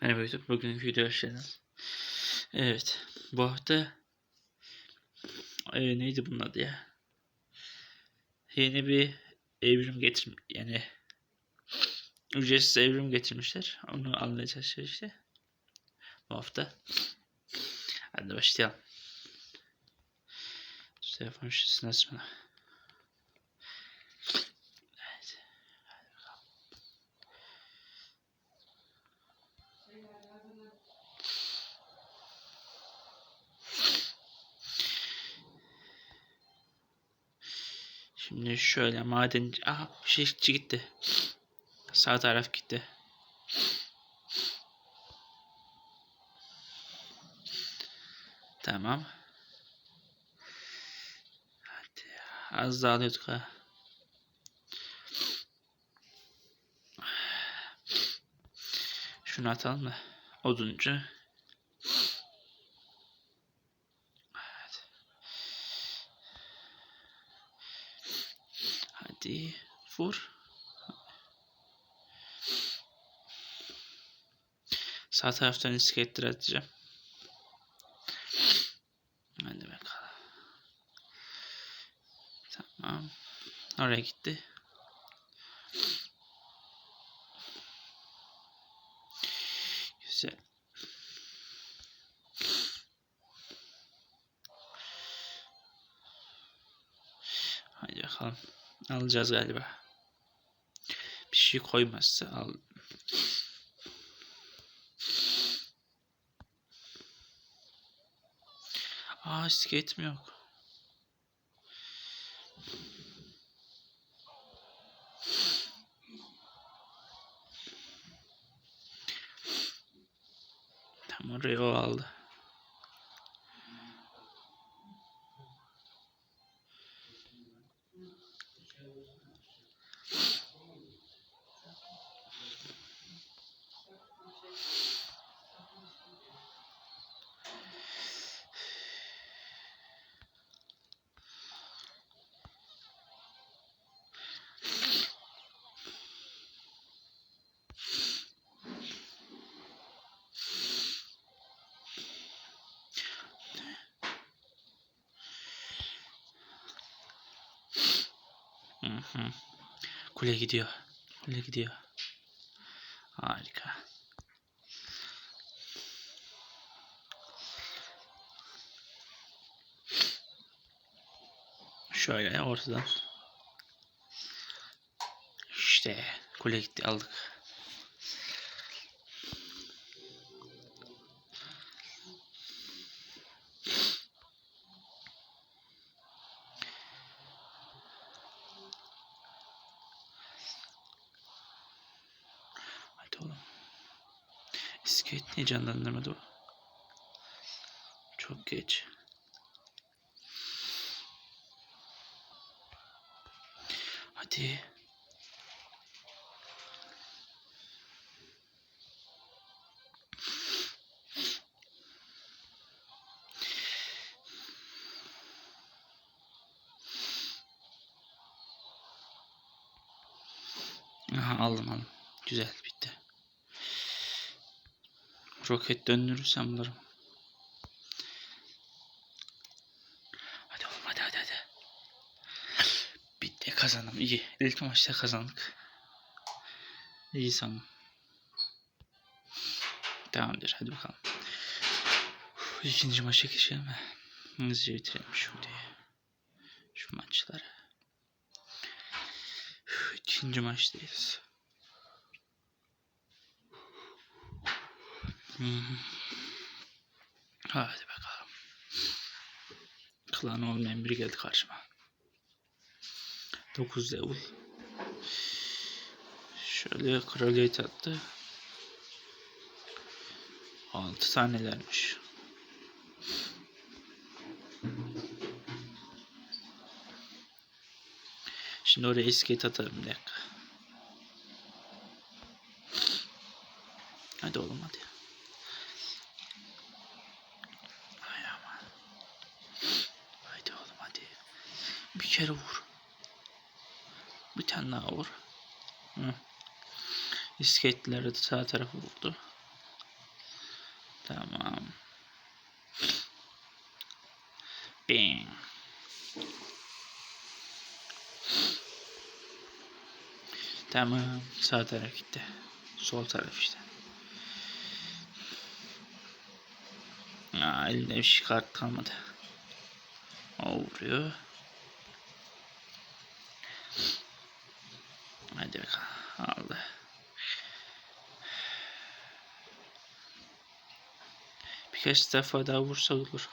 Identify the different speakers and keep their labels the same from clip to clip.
Speaker 1: Merhaba YouTube. Bugünkü video hoş geldiniz. Evet. Bu hafta e, neydi bunun adı ya? Yeni bir evrim getir yani ücretsiz evrim getirmişler. Onu anlayacağız işte. Bu hafta. Hadi başlayalım. Telefon şişesini açmana. Şimdi şöyle maden... Aha bir şey gitti. Sağ taraf gitti. Tamam. Hadi az daha alıyorduk ha. Şunu atalım da. Oduncu. 54 Sağ taraftan iskelettir atacağım. Hadi bakalım. Tamam. Oraya gitti. Güzel. Hadi bakalım. Alacağız galiba. Bir şey koymazsa al. Aa iskelet mi yok? Tam oraya o aldı. Kule gidiyor. Kule gidiyor. Harika. Şöyle ortadan. İşte kule gitti aldık. İskelet niye canlandırmadı bu? Çok geç. Hadi. Aha aldım aldım. Güzel. Roket döndürürsem bunları. Hadi oğlum hadi hadi hadi. Bitti kazandım. İyi. İlk maçta kazandık. İyi sanırım. Tamamdır hadi bakalım. Uf, İkinci maça geçelim. Hızlıca bitirelim şimdi. Şu maçları. Uf, İkinci maçtayız. Hmm. Hadi bakalım. Klan olmayan biri geldi karşıma. 9 level. Şöyle kraliyet attı. 6 tanelermiş. Şimdi oraya iskelet atarım bir dakika. Hadi oğlum hadi. Ay aman. Haydi oğlum hadi. Kere vur. Bir tane daha vur. İskeletleri de sağ tarafa vurdu. Tamam. Bing. Tamam. Sağ taraf gitti. Sol taraf işte. Aa, elinde bir şey kart kalmadı. O vuruyor. Hadi bakalım. Aldı. Birkaç defa daha vursa olur.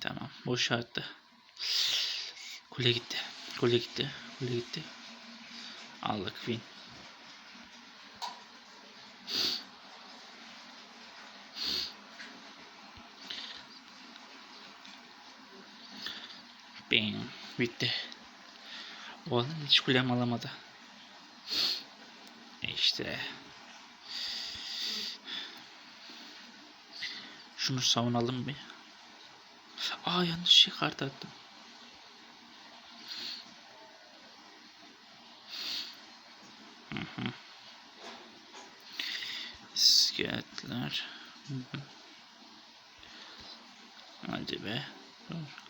Speaker 1: Tamam. Boş attı. Kule gitti. Kule gitti. Kule gitti. Aldık win. Bing. Bitti. Oğlum hiç kulem alamadı. İşte. Şunu savunalım bir. Aa yanlış şey kart attım. Hı. Hadi be. Dur.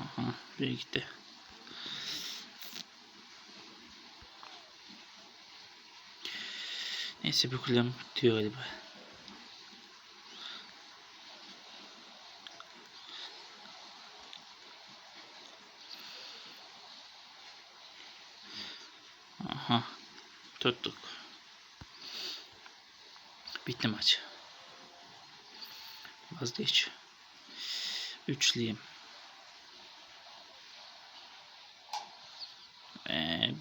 Speaker 1: Aha, bir gitti. Neyse bir kulem bitiyor galiba. Aha, tuttuk. Bitti maç. Vazgeç. Üçleyeyim.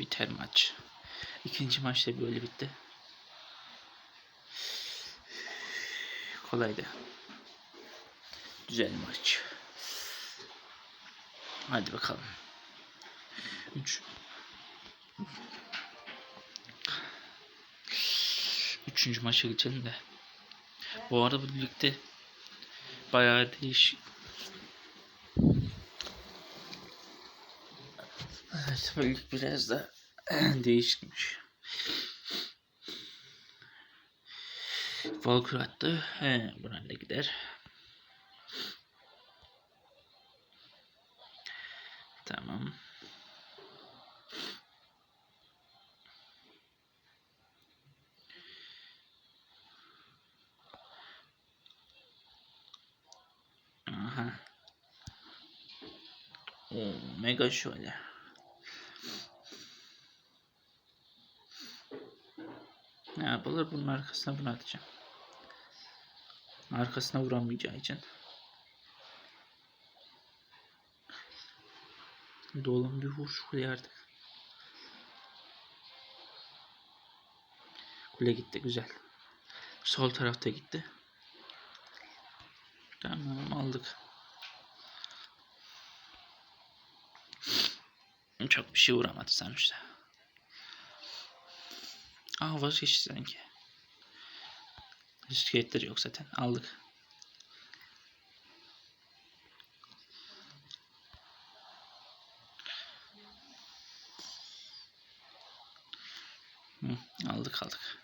Speaker 1: Biter maç. İkinci maç da böyle bitti. Kolaydı. Güzel maç. Hadi bakalım. 3 Üçüncü maça geçelim de. Bu arada bu ligde bayağı değişik. Evet biraz da değişikmiş. Valkyrie attı. He, burayla gider. Tamam. Aha. Oo, mega şöyle. Yapılır? Bunun arkasına bunu atacağım. Arkasına vuramayacağı için. Dolan bir vur şu kuleye artık. Kule gitti güzel. Sol tarafta gitti. Tamam aldık. Çok bir şey vuramadı sonuçta. Aa vazgeçti sanki. Bisikletleri yok zaten. Aldık. Hı, aldık aldık.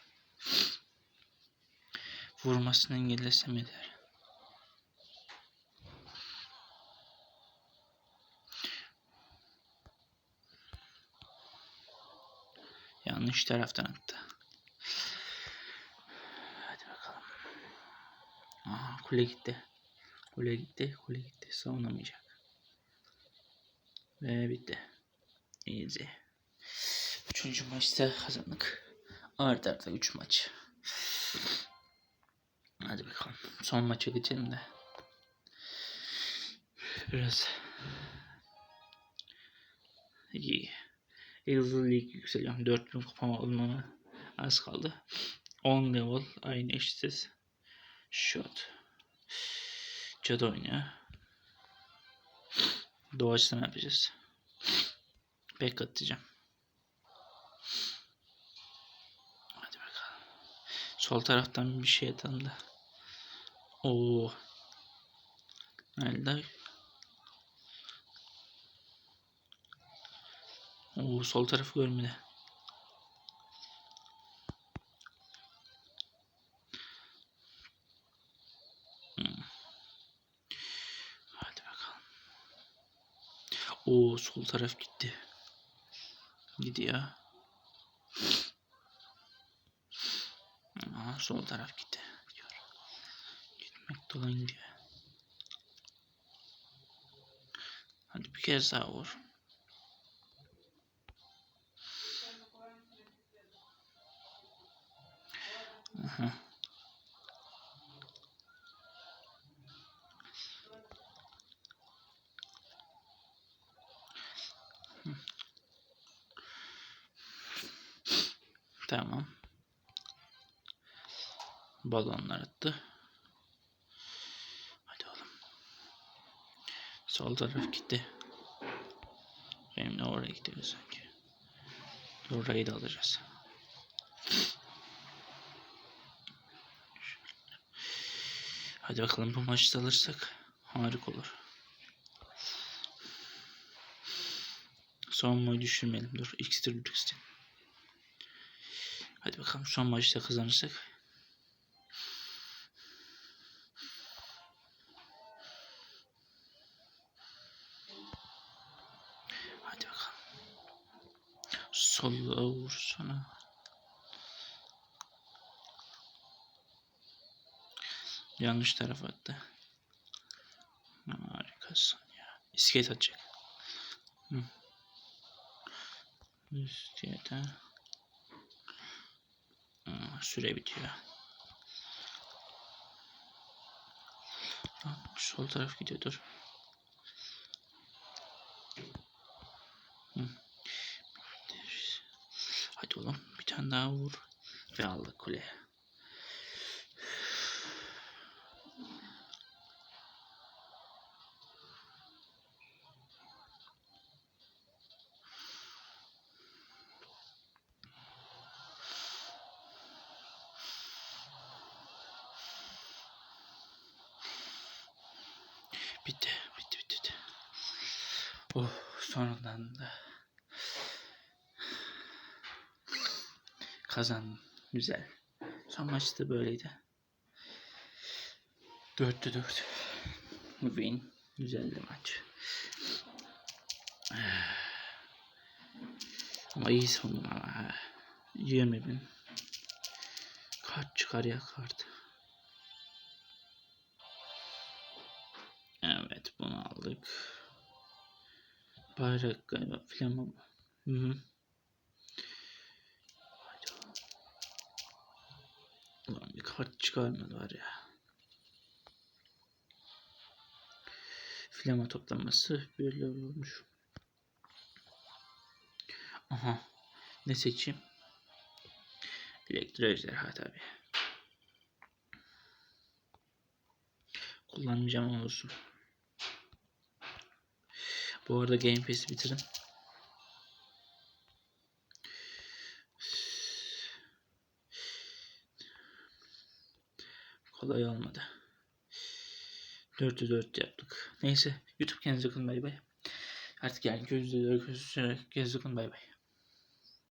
Speaker 1: Vurmasını engellesem yeter. Yanlış taraftan attı. Hadi bakalım. Aha kule gitti. Kule gitti. Kule gitti. Savunamayacak. Ve bitti. Easy. Üçüncü maçta kazandık. Arda arda 3 maç. Hadi bakalım. Son maça geçelim de. Biraz iyi. Hızlı lig yükseliyorum. 4000 kupam olmama az kaldı. 10 level aynı eşsiz. Shot. Cadı oynuyor. Doğaçlama yapacağız. Back atacağım. Hadi bakalım. Sol taraftan bir şey atalım da. Oo. Nerede? Oo, sol tarafı görmedi. Hmm. Hadi bakalım. Oo sol taraf gitti. Gidiyor. Aa, sol taraf gitti. Diyor. Gitmek dolan gidiyor. Hadi bir kez daha vur. Tamam. Balonlar attı. Hadi oğlum. Sol taraf gitti. Benim de oraya gidiyor sanki. Orayı da alacağız. Hadi bakalım bu maçı da alırsak harika olur. Son maçı düşürmeyelim. Dur. X'tir Brix'tir. Hadi bakalım son maçta kazanırsak. Hadi bakalım. Solla vursana. Yanlış tarafa attı. Harikasın ya. İskelet atacak. Hı. İskelete. Süre bitiyor. Lan, Sol taraf gidiyor dur. Hadi oğlum bir tane daha vur. Ve aldık kuleye. Bitti, bitti, bitti. bitti. Oh, sonradan da. Güzel. Son maçta böyleydi. 4'te 4. Win. Güzeldi maç. Ama iyi sundum ama. ha. 20 bin. Kart çıkar ya kart. Evet bunu aldık. Bayrak galiba flama mı? Hı hı. Ulan bir kart çıkarmadı var ya. Flama toplanması böyle olmuş. Aha. Ne seçeyim? Elektro ejderha tabi. Kullanmayacağım olsun. Bu arada Game Pass'i bitirdim. Kolay olmadı. 4'ü 4 yaptık. Neyse YouTube kendinize bakın bay bay. Artık yani gözle görüşürüz. Kendinize bakın bay bay.